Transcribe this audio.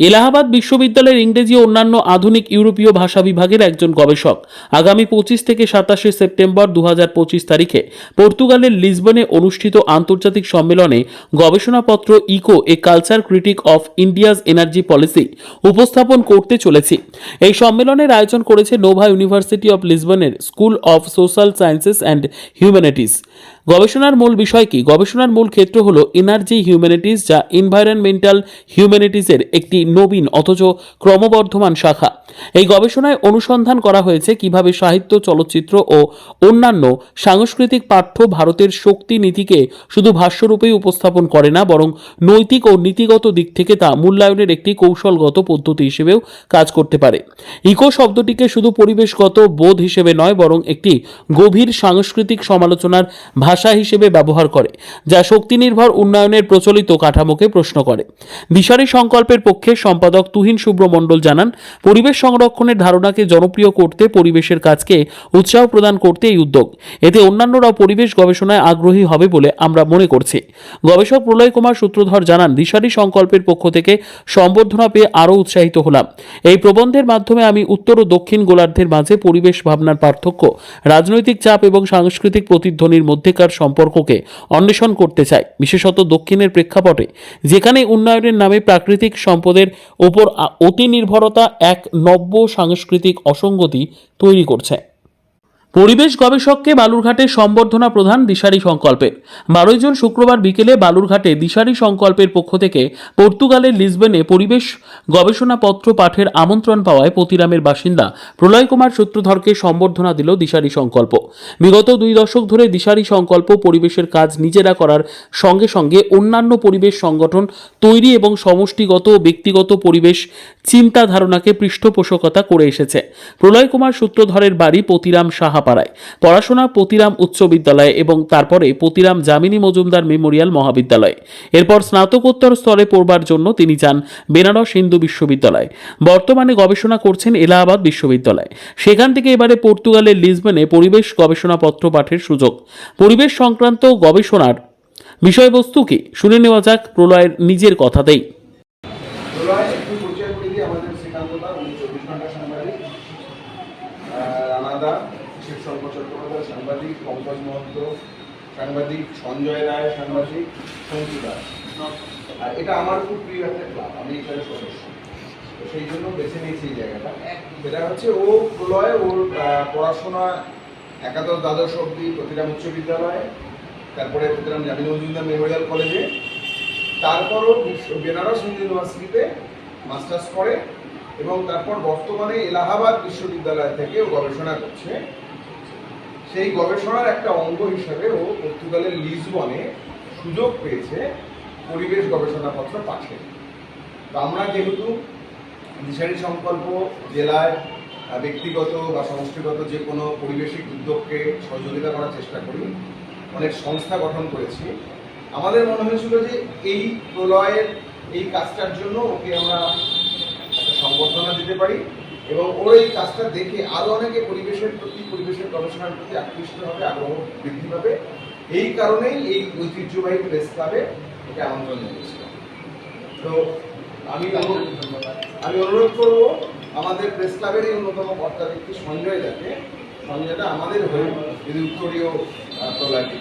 এলাহাবাদ বিশ্ববিদ্যালয়ের ইংরেজি ও অন্যান্য আধুনিক ইউরোপীয় ভাষা বিভাগের একজন গবেষক। আগামী পঁচিশ থেকে সাতাশে সেপ্টেম্বর দু হাজার পঁচিশ তারিখে পর্তুগালের লিসবনে অনুষ্ঠিত আন্তর্জাতিক সম্মেলনে গবেষণাপত্র eco a culture critique of India's energy policy উপস্থাপন করতে চলেছি। এই সম্মেলনের আয়োজন করেছে Nova University of লিসবনের school of social sciences and humanities গবেষণার মূল বিষয় কি? গবেষণার মূল ক্ষেত্র হলো এনার্জি হিউম্যানিটিজ যা এনভায়রনমেন্টাল হিউম্যানিটিজের একটি নবীন অথচ ক্রমবর্ধমান শাখা। এই গবেষণায় অনুসন্ধান করা হয়েছে কীভাবে সাহিত্য, চলচ্চিত্র ও অন্যান্য সাংস্কৃতিক পাঠ্য ভারতের শক্তি নীতিকে শুধু ভাষ্যরূপেই উপস্থাপন করে না, বরং নৈতিক ও নীতিগত দিক থেকে তা মূল্যায়নের একটি কৌশলগত পদ্ধতি হিসেবেও কাজ করতে পারে। ইকো শব্দটিকে শুধু পরিবেশগত বোধ হিসেবে নয়, বরং একটি গভীর সাংস্কৃতিক সমালোচনার ভাষা হিসেবে ব্যবহার করে, যা শক্তি নির্ভর উন্নয়নের প্রচলিত কাঠামোকে প্রশ্ন করে। দিশারি সংকল্পের পক্ষে সম্পাদক তুহিন শুভ্রমণ্ডল জানান, পরিবেশ সংরক্ষণের ধারণাকে জনপ্রিয় করতে পরিবেশের কাজকে উৎসাহ প্রদান করতে এই উদ্যোগ। এতে অন্যান্যরাও পরিবেশ গবেষণায় আগ্রহী হবে বলে আমরা মনে করছি। গবেষক প্রলয় কুমার সূত্রধর জানান দিশারি সংকল্পের পক্ষ থেকে সম্বর্ধনা পেয়ে আরও উৎসাহিত হলাম। এই প্রবন্ধের মাধ্যমে আমি উত্তর ও দক্ষিণ গোলার্ধের মাঝে পরিবেশ ভাবনার পার্থক্য, রাজনৈতিক চাপ এবং সাংস্কৃতিক প্রতিধ্বনির মধ্যেকার সম্পর্ককে অন্বেষণ করতে চায়। বিশেষত দক্ষিণের প্রেক্ষাপটে, যেখানে উন্নয়নের নামে প্রাকৃতিক সম্পদের ওপর অতি নির্ভরতা এক নব্য সাংস্কৃতিক অসঙ্গতি তৈরি করছে। পরিবেশ গবেষককে বালুরঘাটে সম্বর্ধনা প্রধান দিশারি সংকল্পের বারোই জুন শুক্রবার বিকেলে বালুরঘাটে দিশারি সংকল্পের পক্ষ থেকে পর্তুগালের লিসবেনে পরিবেশ গবেষণাপত্র পাঠের আমন্ত্রণ পাওয়ায় পতিরামের বাসিন্দা প্রলয় কুমার সূত্রধরকে সম্বর্ধনা দিল দিশারি সংকল্প। বিগত দুই দশক ধরে দিশারি সংকল্প পরিবেশের কাজ নিজেরা করার সঙ্গে সঙ্গে অন্যান্য পরিবেশ সংগঠন তৈরি এবং সমষ্টিগত ও ব্যক্তিগত পরিবেশ চিন্তা ধারণাকে পৃষ্ঠপোষকতা করে এসেছে। প্রলয় কুমার সূত্রধরের বাড়ি পতিরাম সাহাপাড়ায় পড়াশোনা পতিরাম উচ্চ বিদ্যালয়ে এবং তারপরে পতিরাম যামিনী মজুমদার মেমোরিয়াল মহাবিদ্যালয়ে। এরপর স্নাতকোত্তর স্তরে পড়বার জন্য তিনি যান বেনারস হিন্দু বিশ্ববিদ্যালয়। বর্তমানে গবেষণা করছেন এলাহাবাদ বিশ্ববিদ্যালয়। সেখান থেকে এবারে পর্তুগালের লিসবনে পরিবেশ গবেষণাপত্র পাঠের সুযোগ। পরিবেশ সংক্রান্ত গবেষণার বিষয়বস্তু কি? শুনে নেওয়া যাক প্রলয়ের নিজের কথাতেই। শিব শঙ্কর চট্টোপাধ্যায় সাংবাদিক পঙ্কজ মহন্ত, সাংবাদিক সঞ্জয় রায়, সাংবাদিক সঞ্চিতা আর এটা আমার খুব প্রিয় একটা ক্লাব, আমি এখানে সদস্য। তো সেই জন্য বেছে নিয়েছি এই জায়গাটা। সেটা হচ্ছে ও প্রলয়, ওর পড়াশোনা একাদশ দ্বাদশ অব্দি প্রতিরাম উচ্চ বিদ্যালয়ে, তারপরে প্রতিরাম জামিন মজুমদার মেমোরিয়াল কলেজে। তারপরও বেনারস হিন্দু ইউনিভার্সিটিতে মাস্টার্স করে এবং তারপর বর্তমানে এলাহাবাদ বিশ্ববিদ্যালয় থেকে গবেষণা করছে। সেই গবেষণার একটা অঙ্গ হিসাবে ও পর্তুগালের লিসবনে সুযোগ পেয়েছে পরিবেশ গবেষণাপত্র পাঠের। তো আমরা যেহেতু দিশারি সংকল্প জেলায় ব্যক্তিগত বা সমষ্টিগত যে কোনো পরিবেশিক উদ্যোগকে সহযোগিতা করার চেষ্টা করি, অনেক সংস্থা গঠন করেছি, আমাদের মনে হয়েছিল যে এই প্রলয়ের, এই কাজটার জন্য ওকে আমরা একটা সংবর্ধনা দিতে পারি। এবং ওর এই কাজটা দেখে আরও অনেকে পরিবেশের প্রতি, পরিবেশের গবেষণার প্রতি আকৃষ্ট হবে, আগ্রহ বৃদ্ধি পাবে। এই কারণেই এই ঐতিহ্যবাহী প্রেস ক্লাবে ওকে আমন্ত্রণ জানিয়েছিলাম তো আমি আমি অনুরোধ করব আমাদের প্রেস ক্লাবের এই অন্যতম কর্তা ব্যক্তি সঞ্জয় দাকে। সঞ্জয়টা আমাদের হয়ে যদি উত্তরীয় ব্যক্তি